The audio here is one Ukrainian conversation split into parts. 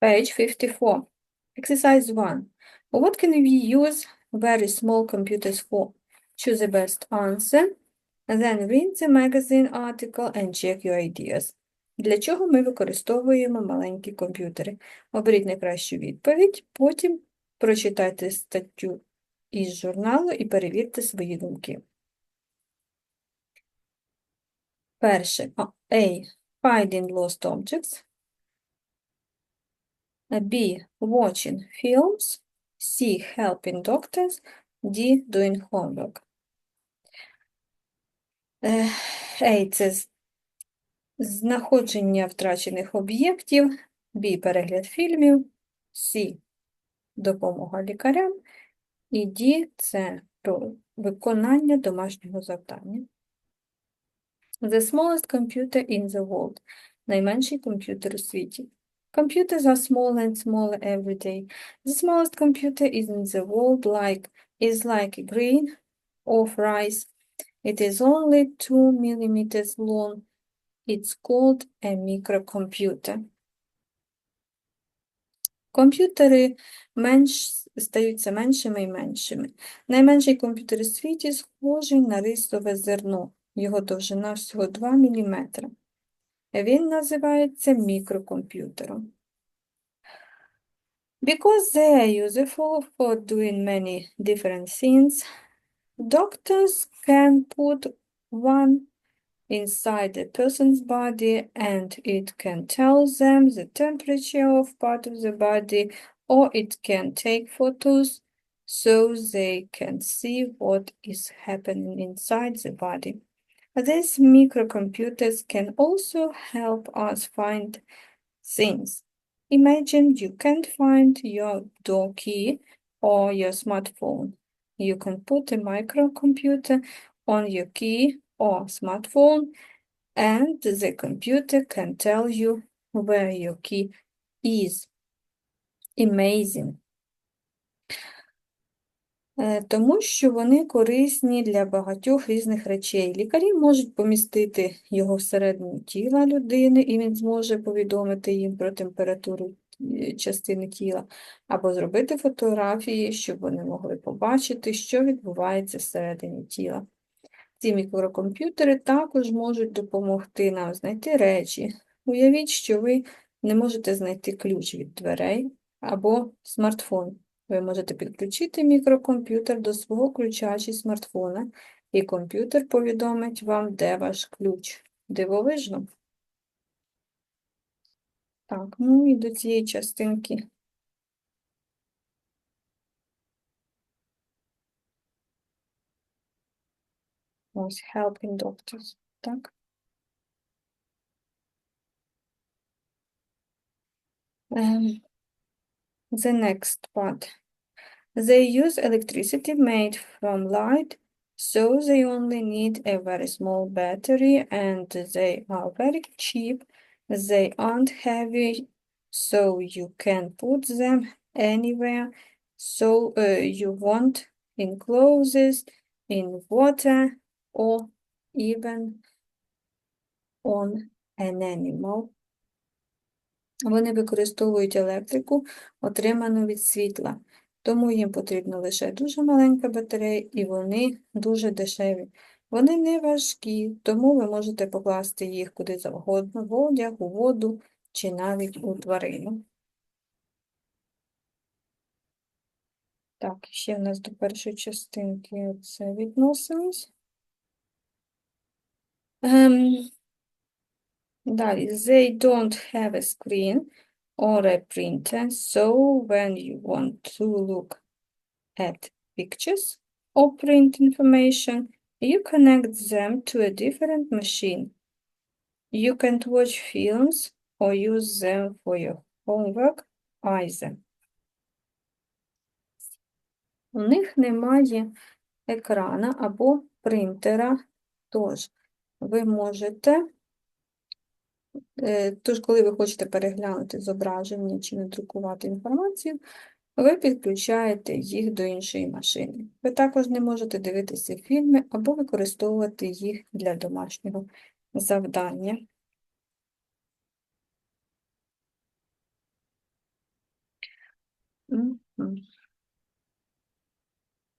Page 54. Exercise 1. What can we use very small computers for? Choose the best answer. Then read the magazine article and check your ideas. Для чого ми використовуємо маленькі комп'ютери? Оберіть найкращу відповідь, потім прочитайте статтю із журналу і перевірте свої думки. Перше. A. Finding lost objects. B. Watching films. C. Helping doctors. D. Doing homework. A. Це знаходження втрачених об'єктів. B. Перегляд фільмів. C. Допомога лікарям. І D. Це виконання домашнього завдання. The smallest computer in the world. Найменший комп'ютер у світі. Computers are smaller and smaller every day. The smallest computer is in the world like is like a grain of rice. It is only 2 millimeters long. It's called a microcomputer. Комп'ютери менш, стаються меншими і меншими. Найменший комп'ютер у світі схожий на рисове зерно. Його довжина всього 2 мм. Він називається мікрокомп'ютером. Because they are useful for doing many different things, doctors can put one inside a person's body and it can tell them the temperature of part of the body or it can take photos so they can see what is happening inside the body. These microcomputers can also help us find things. Imagine you can't find your door key or your smartphone. You can put a microcomputer on your key or smartphone and the computer can tell you where your key is. Amazing. Е, Тому що вони корисні для багатьох різних речей. Лікарі можуть помістити його всередину тіла людини, і він зможе повідомити їм про температуру е, частини тіла, або зробити фотографії, щоб вони могли побачити, що відбувається всередині тіла. Ці мікрокомп'ютери також можуть допомогти нам знайти речі. Уявіть, що ви не можете знайти ключ від дверей або смартфон. Ви можете підключити мікрокомп'ютер до свого ключа чи смартфона, і комп'ютер повідомить вам, де ваш ключ. Дивовижно. Так, ну і до цієї частинки. Ось helping doctors. Так. Ем, The next part. They use electricity made from light, so they only need a very small battery and they are very cheap. They aren't heavy, so you can put them anywhere. So uh, you want in clothes, in water, or even on an animal. Вони використовують електрику, отриману від світла, Тому їм потрібна лише дуже маленька батарея, і вони дуже дешеві. Вони не важкі, тому ви можете покласти їх куди завгодно, в одяг, у воду чи навіть у тварину. Так, ще в нас до першої частинки це відносилось. Ем, Далі, they don't have a screen or a printer, so when you want to look at pictures or print information, you connect them to a different machine. You can't watch films or use them for your homework either. У них немає екрана або принтера, тож ви можете Е, Тож, коли ви хочете переглянути зображення чи надрукувати інформацію, ви підключаєте їх до іншої машини. Ви також не можете дивитися фільми або використовувати їх для домашнього завдання.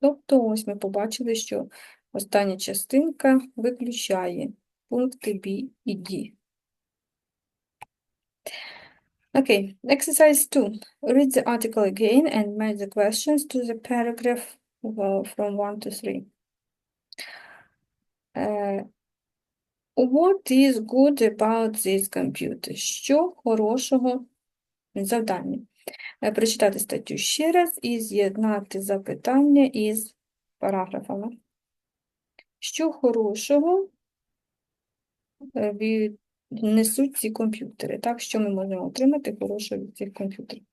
Тобто ось ми побачили, що остання частинка виключає пункти B і D. Okay, exercise 2. Read the article again and match the questions to the paragraph uh, from 1 to 3. Uh, what is good about this computer? Що хорошого завдання? Е, Прочитати статтю ще раз і з'єднати запитання із параграфами. Що хорошого е, від- несуть ці комп'ютери? Так, що ми можемо отримати хорошого від цих комп'ютерів?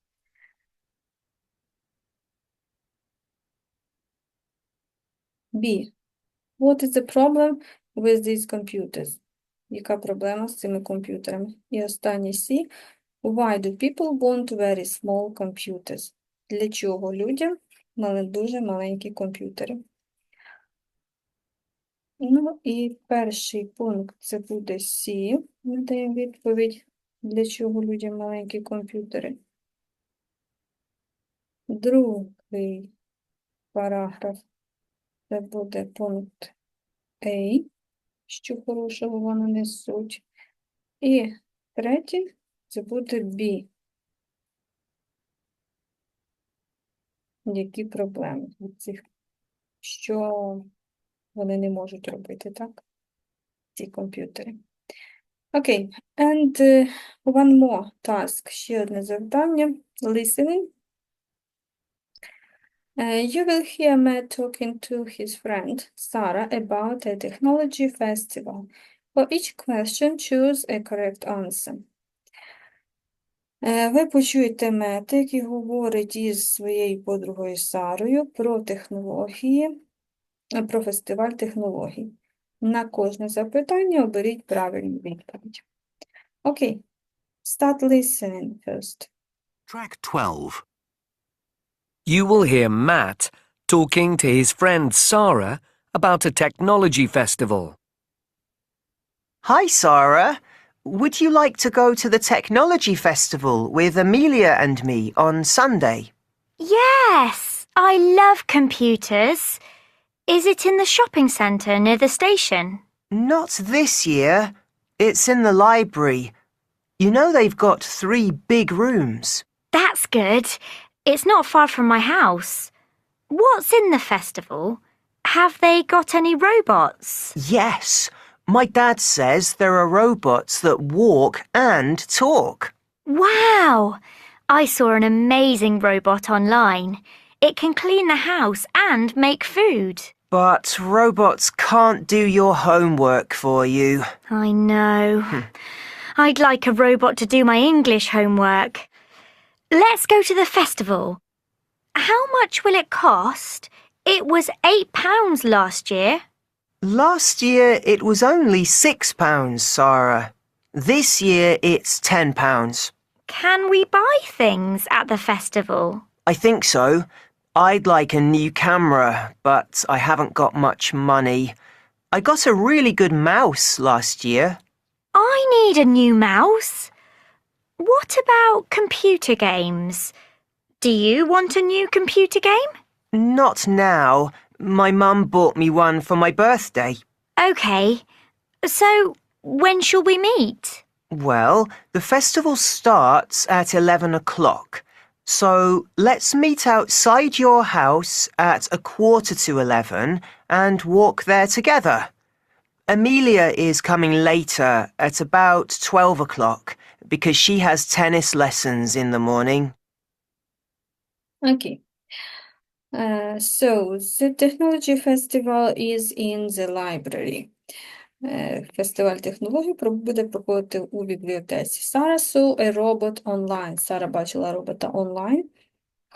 B. What is the problem with these computers? Яка проблема з цими комп'ютерами? І останнє C. Why do people want very small computers? Для чого людям мали дуже маленькі комп'ютери? Ну і перший пункт це буде C. Ми відповідь, для чого людям маленькі комп'ютери. Другий параграф це буде пункт A, що хорошого вони несуть. І третій це буде B. Які проблеми від цих, що вони не можуть робити, так? Ці комп'ютери. Окей, and uh, one more task, ще одне завдання. Listening. Uh, you will hear Matt talking to his friend Sarah about a technology festival. For each question, choose a correct answer. Е, Ви почуєте Мета, який говорить із своєю подругою Сарою про технології, е, про фестиваль технологій. На кожне запитання оберіть правильну відповідь. Окей. Start listening first. Track 12. You will hear Matt talking to his friend Sarah about a technology festival. Hi, Sarah. Would you like to go to the Technology Festival with Amelia and me on Sunday? Yes, I love computers. Is it in the shopping centre near the station? Not this year. It's in the library. You know they've got three big rooms. That's good. It's not far from my house. What's in the festival? Have they got any robots? Yes, my dad says there are robots that walk and talk. Wow! I saw an amazing robot online. It can clean the house and make food. But robots can't do your homework for you. I know. Hmm. I'd like a robot to do my English homework. Let's go to the festival. How much will it cost? It was £8 last year. Last year it was only six pounds, Sarah. This year it's ten pounds. Can we buy things at the festival? I think so. I'd like a new camera, but I haven't got much money. I got a really good mouse last year. I need a new mouse. What about computer games? Do you want a new computer game? Not now. My mum bought me one for my birthday. Okay. So, when shall we meet? Well, the festival starts at 11 o'clock. So let's meet outside your house at a quarter to 11 and walk there together. Amelia is coming later at about 12 o'clock because she has tennis lessons in the morning. Okay. Uh, so the technology festival is in the library. Е, Фестиваль технологій буде проходити у бібліотеці. Сара saw a robot online. Сара бачила робота онлайн.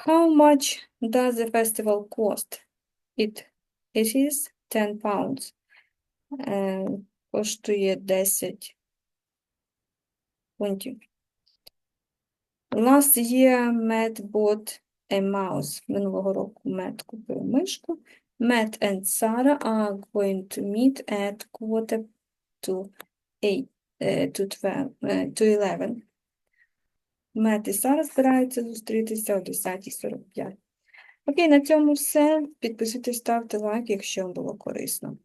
How much does the festival cost? It, it is 10 pounds. Е, Коштує 10 фунтів. Last year, Matt bought a mouse. Минулого року Мет купив мишку. Matt and Sarah are going to meet at quarter to eight, uh, to twelve, uh, to eleven. Мет і Сара збираються зустрітися о 10.45. Окей, на цьому все. Підписуйтесь, ставте лайк, якщо вам було корисно.